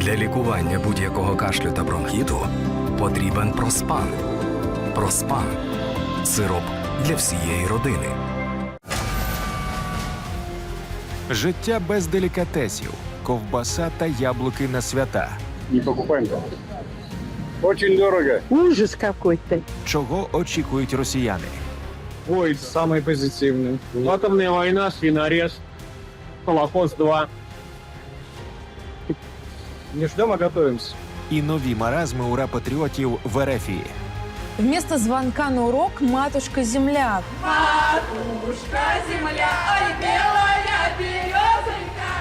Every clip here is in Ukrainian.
Для лікування будь-якого кашлю та бронхіту потрібен проспан. Проспан сироп для всієї родини. Життя без делікатесів, ковбаса та яблуки на свята. Не покупаем там. Очень дорого. Ужас какой-то. Чого очікують росіяни? Ой, самый позитивный. Атомная война, свинорез, Холокост-2. Не ждем, а готовимся. І нові маразми ура патріотів в Ерефії. Вместо звонка на урок матушка земля. Матушка земля, ой, белая березонька,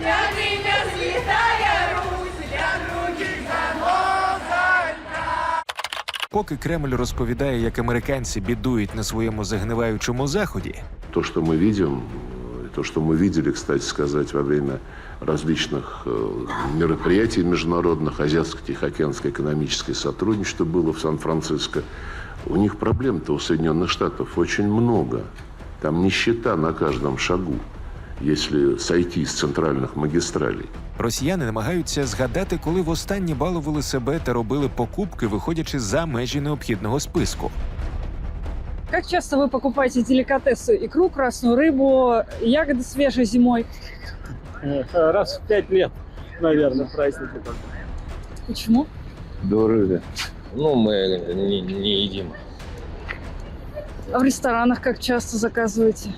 для меня святая Русь, для других занозонька. Поки Кремль розповідає, як американці бідують на своєму загниваючому заході, То, что мы видим, то, что мы видели, кстати сказать, во время различных э, мероприятий международных, Азиатско-Тихоокеанское экономическое сотрудничество было в Сан-Франциско, у них проблем-то у Соединенных Штатов очень много. Там нищета на каждом шагу, если сойти с центральных магистралей. росіяни намагаються згадати, коли востаннє балували себе та робили покупки, виходячи за межі необхідного списку. Как часто вы покупаете деликатесы? Икру, красную рыбу, ягоды свежие зимой? Раз в пять лет, наверное, праздники только. Почему? Дорого. Ну, мы не, не едим. А в ресторанах как часто заказываете?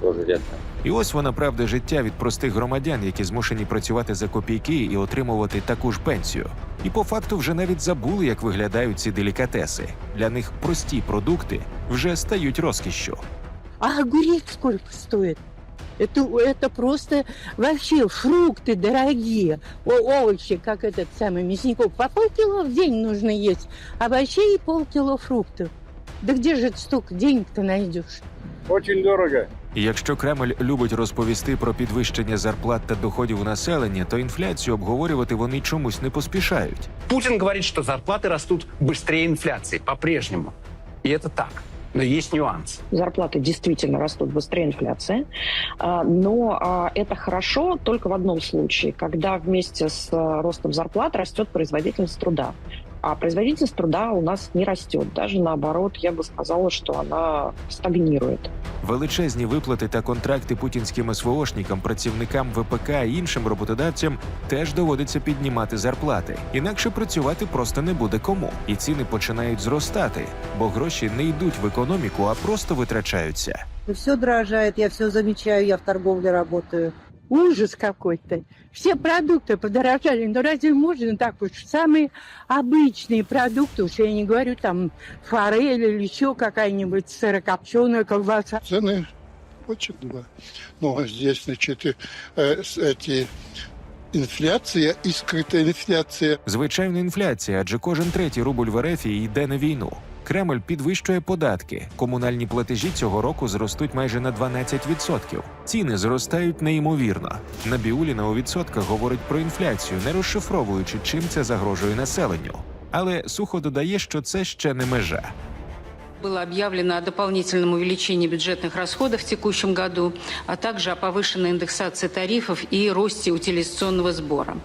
Тоже редко. І ось вона правда життя від простих громадян, які змушені працювати за копійки і отримувати таку ж пенсію. І по факту вже навіть забули, як виглядають ці делікатеси. Для них прості продукти вже стають розкішшю. А огурец сколько стоит? Это, это просто вообще фрукты дорогие, О- овощи, как этот самый мясников. По полкило в день нужно есть, овощей и полкило фруктов. Да где же столько денег-то найдешь? Очень дорого. І якщо Кремль любить розповісти про підвищення зарплат та доходів у населення, то інфляцію обговорювати вони чомусь не поспішають. Путин говорит, что зарплаты растут быстрее инфляции по-прежнему. И это так. Но есть нюанс. зарплаты действительно растут быстрее инфляции, А, но а, это хорошо только в одном случае, когда вместе с а, ростом зарплат растет производительность труда. А производительность труда у нас не растет. Даже наоборот, я бы сказала, что она стагнирует. Величезні виплати та контракти путінським СВОшникам, працівникам ВПК і іншим роботодавцям теж доводиться піднімати зарплати. Інакше працювати просто не буде кому, і ціни починають зростати, бо гроші не йдуть в економіку, а просто витрачаються. Все дорожает, я все замечаю, я в торговле работаю. Ужас какой-то. Все продукты подорожали. Но разве можно так уж? Самые обычные продукты, уж я не говорю там форель или еще какая-нибудь сырокопченая колбаса. цены очень два. Но здесь, значит, и, э, с- эти инфляция и скрытая инфляция. Звичайно, інфляція, адже кожен третій рубль в РФ йде на війну. Кремль підвищує податки. Комунальні платежі цього року зростуть майже на 12%. Ціни зростають неймовірно. Набіуліна у відсотках говорить про інфляцію, не розшифровуючи, чим це загрожує населенню. Але сухо додає, що це ще не межа. Было объявлено о дополнительном увеличении бюджетных расходов в текущем году, а также о повышенной индексации тарифов и росте утилизационного сбора.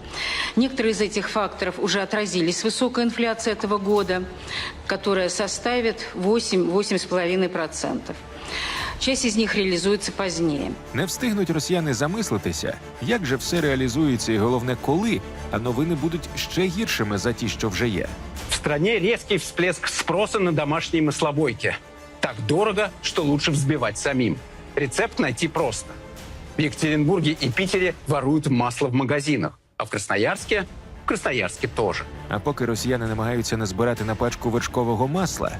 Некоторые из этих факторов уже отразились в высокой инфляции этого года, которая составит 8-8,5%. Часть из них реализуется позднее. Не встигнуть росіяни замислитися, як же все реалізується, і головне, коли, а новини будуть ще гіршими за ті, що вже є. В стране резкий всплеск спроса на домашние маслобойки. Так дорого, что лучше взбивать самим. Рецепт найти просто. В Екатеринбурге и Питере воруют масло в магазинах, а в Красноярске в Красноярске тоже. А поки росіяни намагаються назбирати на пачку вершкового масла,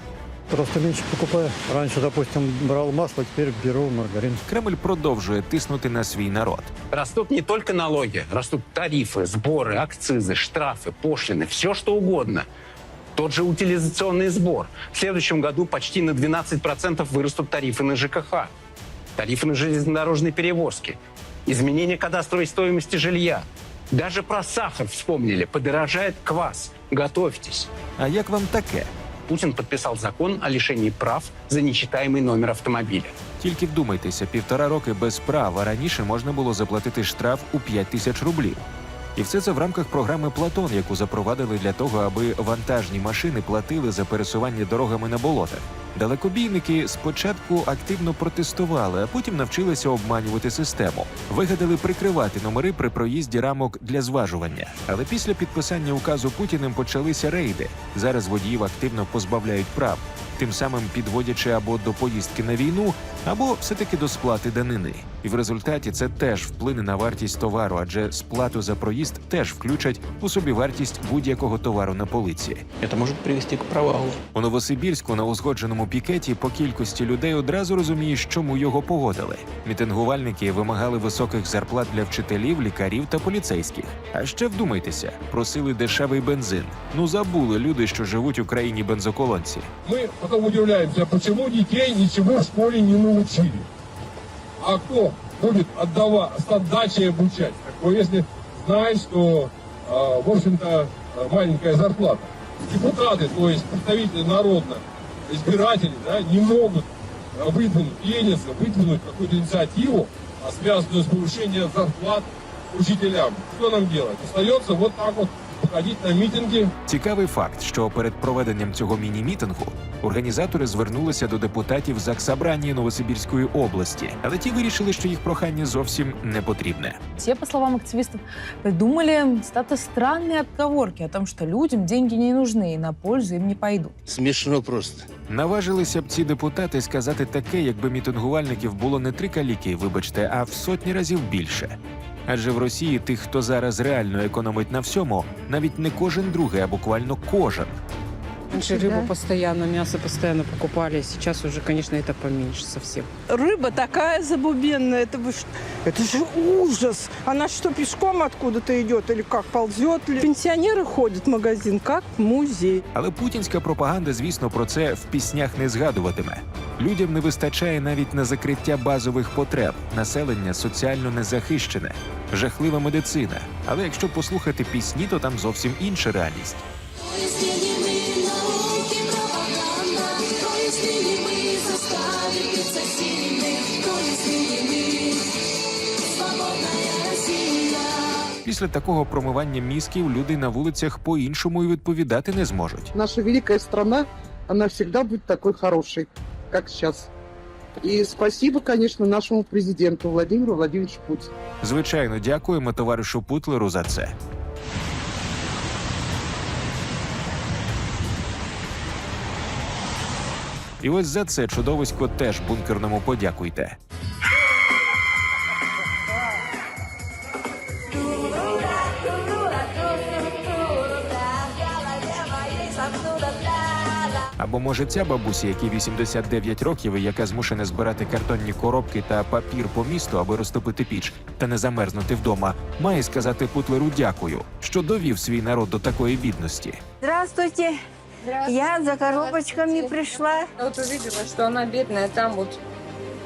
Просто меньше покупаю. Раньше, допустим, брал масло, теперь беру маргарин. Кремль продовжує тиснути на свій народ. Растут не только налоги, растут тарифы, сборы, акцизы, штрафы, пошлины, все что угодно. Тот же утилизационный сбор. В следующем году почти на 12% вырастут тарифы на ЖКХ, тарифы на железнодорожные перевозки, изменение кадастровой стоимости жилья. Даже про сахар вспомнили. Подорожает квас. Готовьтесь. А як вам таке? Путин підписав закон о лишенні прав за нечитаємий номер автомобіля. Тільки вдумайтеся, півтора роки без права раніше можна було заплатити штраф у 5 тисяч рублів. І все це в рамках програми Платон, яку запровадили для того, аби вантажні машини платили за пересування дорогами на болотах. Далекобійники спочатку активно протестували, а потім навчилися обманювати систему. Вигадали прикривати номери при проїзді рамок для зважування. Але після підписання указу Путіним почалися рейди. Зараз водіїв активно позбавляють прав, тим самим підводячи або до поїздки на війну, або все-таки до сплати данини. І в результаті це теж вплине на вартість товару, адже сплату за проїзд теж включать у собівартість будь-якого товару на полиці. Это может привести к провалу. У Новосибірську на узгодженому пікеті по кількості людей одразу розумієш, чому його погодили. Мітингувальники вимагали високих зарплат для вчителів, лікарів та поліцейських. А ще вдумайтеся, просили дешевий бензин. Ну забули люди, що живуть у країні бензоколонці. Мы потом удивляемся, почему детей ничего в школе не научили. А кто будет отдавать, отдачей обучать? Так, если знает, что, а, в общем-то, маленькая зарплата. Депутаты, то есть представители народа, избиратели, да, не могут выдвинуть, ленятся, выдвинуть какую-то инициативу, а, связанную с повышением зарплат учителям. Что нам делать? Остается вот так вот ходить на митинги, Цікавий факт, що перед проведенням цього міні-мітингу організатори звернулися до депутатів Заксабрані Новосибірської області, але ті вирішили, що їх прохання зовсім не потрібне. Те, по словам активистов, придумали статы странные отговорки о том, что людям деньги не нужны и на пользу им не пойдут. Смешно просто. Наважилися б ці депутати сказати таке, якби мітингувальників було не три каліки, вибачте, а в сотні разів більше. Адже в Росії тих, хто зараз реально економить на всьому, навіть не кожен другий, а буквально кожен. Раньше рыбу постоянно, мясо постоянно покупали, сейчас уже, конечно, это поменьше совсем. Рыба такая забубенная, это вы что? Это же ужас! Она что, пешком откуда-то идет или как, ползет ли? Пенсионеры ходят в магазин, как в музей. Але путінська пропаганда, звісно, про це в піснях не згадуватиме. Людям не вистачає навіть на закриття базових потреб. Населення соціально незахищене, жахлива медицина. Але якщо послухати пісні, то там зовсім інша реальність. Після такого промивання мізків люди на вулицях по-іншому і відповідати не зможуть. Наша великая страна, она всегда будет такой хорошей, как сейчас. І спасибо, конечно, нашому президенту Владимиру Владимировичу Путину. Звичайно, дякуємо товаришу Путлеру за це. І ось за це чудовисько теж бункерному подякуйте. Або може ця бабуся, якій 89 років, і яка змушена збирати картонні коробки та папір по місту, аби розтопити піч та не замерзнути вдома, має сказати Путлеру дякую, що довів свій народ до такої бідності. Здравствуйте. Я за коробочками пришла. Вот увидела, что она бедная, там вот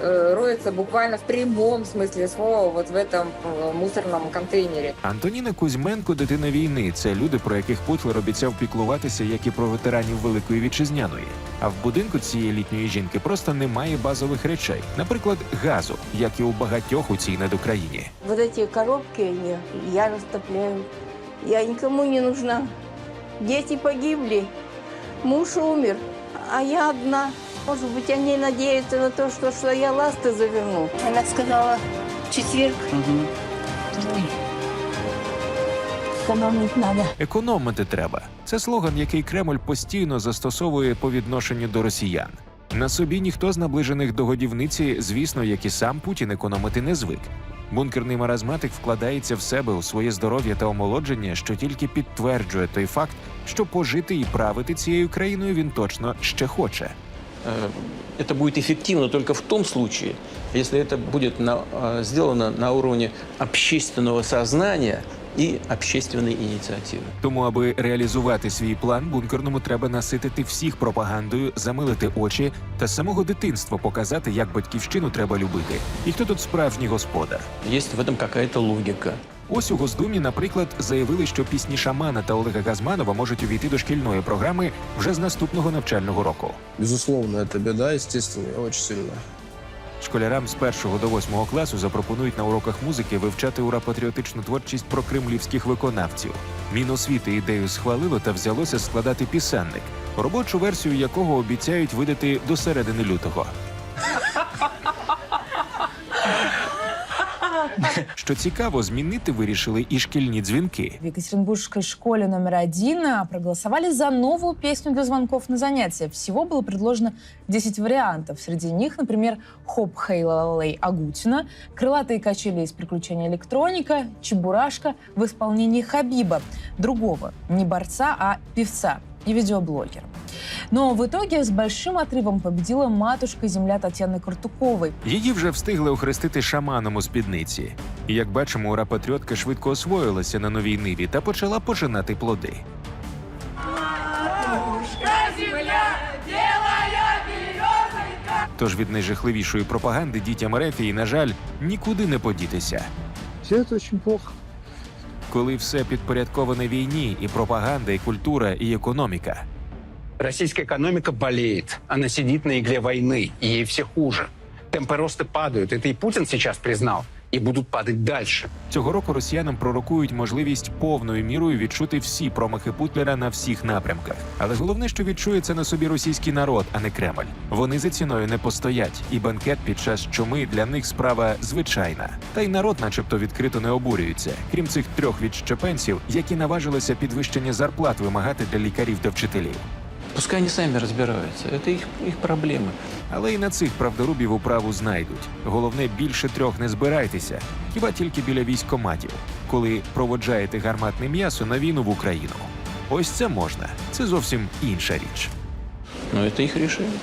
роется буквально в прямом смысле слова вот в этом э, мусорном контейнере. Антоніна Кузьменко, дитина війни. Це люди, про яких Путлер обіцяв піклуватися, як і про ветеранів Великої вітчизняної. А в будинку цієї літньої жінки просто немає базових речей, наприклад, газу, як і у багатьох у цій недокраїні. Вот эти коробки я, я растопляю. Я никому не нужна. Дети погибли, муж умер, а я одна. Может быть, они надеются на то, что, что я ласты заверну. Она сказала, в четверг. Ой. Экономить надо. Економити треба. Це слоган, який Кремль постійно застосовує по відношенню до росіян. На собі ніхто з наближених до годівниці, звісно, як і сам Путін економити не звик. Бункерний маразматик вкладається в себе у своє здоров'я та омолодження, що тільки підтверджує той факт, що пожити і правити цією країною він точно ще хоче. Э, Это будет эффективно только в том случае, если это будет на- э, сделано на уровне общественного сознания и общественной инициативы. Тому, аби реалізувати свій план, бункерному треба наситити всіх пропагандою, замилити очі та з самого дитинства показати, як батьківщину треба любити, і хто тут справжній господар. Есть в этом какая-то логика. Ось у Госдумі, наприклад, заявили, що пісні Шамана та Олега Газманова можуть увійти до шкільної програми вже з наступного навчального року. Безусловно, это беда, естественно, очень сильно. Школярам з 1 до 8 класу запропонують на уроках музики вивчати ура-патріотичну творчість про кремлівських виконавців. Міносвіти ідею схвалило та взялося складати пісенник, робочу версію якого обіцяють видати до середини лютого. Що цікаво, змінити вирішили і шкільні дзвінки. В Екатеринбургской школе номер один а, проголосовали за новую песню для звонков на занятия. Всего было предложено 10 вариантов. Среди них, например, «Хоп, хей, лей Агутина», «Крылатые качели из приключения электроника», «Чебурашка» в исполнении Хабиба, другого, не борца, а певца и видеоблогера. Но в итоге с большим отрывом победила матушка-земля Татьяны Картуковой. Її вже встигли охрестити шаманом у спідниці. І як бачимо, ура патріотка швидко освоїлася на новій ниві та почала пожинати плоди. Тож від найжахливішої пропаганди дітям Рефії, на жаль, нікуди не подітися. Все это очень плохо. Коли все підпорядковане війні, і пропаганда, і культура, і економіка. Российская экономика болеет. Она сидит на игле войны, и ей все хуже. Темпы роста падают. Это и Путин сейчас признал. И будут падать дальше. Цього року росіянам пророкують можливість повною мірою відчути всі промахи Путлера на всіх напрямках. Але головне, що відчує це на собі російський народ, а не Кремль. Вони за ціною не постоять, і банкет під час чуми для них справа звичайна. Та й народ, начебто, відкрито не обурюється, крім цих трьох відщепенців, які наважилися підвищення зарплат вимагати для лікарів та вчителів. Пускай они сами разбираются. Это их, их проблемы. Але й на цих правдорубів управу знайдуть. Головне, більше трьох не збирайтеся, хіба тільки біля військоматів, коли проводжаєте гарматне м'ясо на війну в Україну. Ось це можна. Це зовсім інша річ. Но это их решение.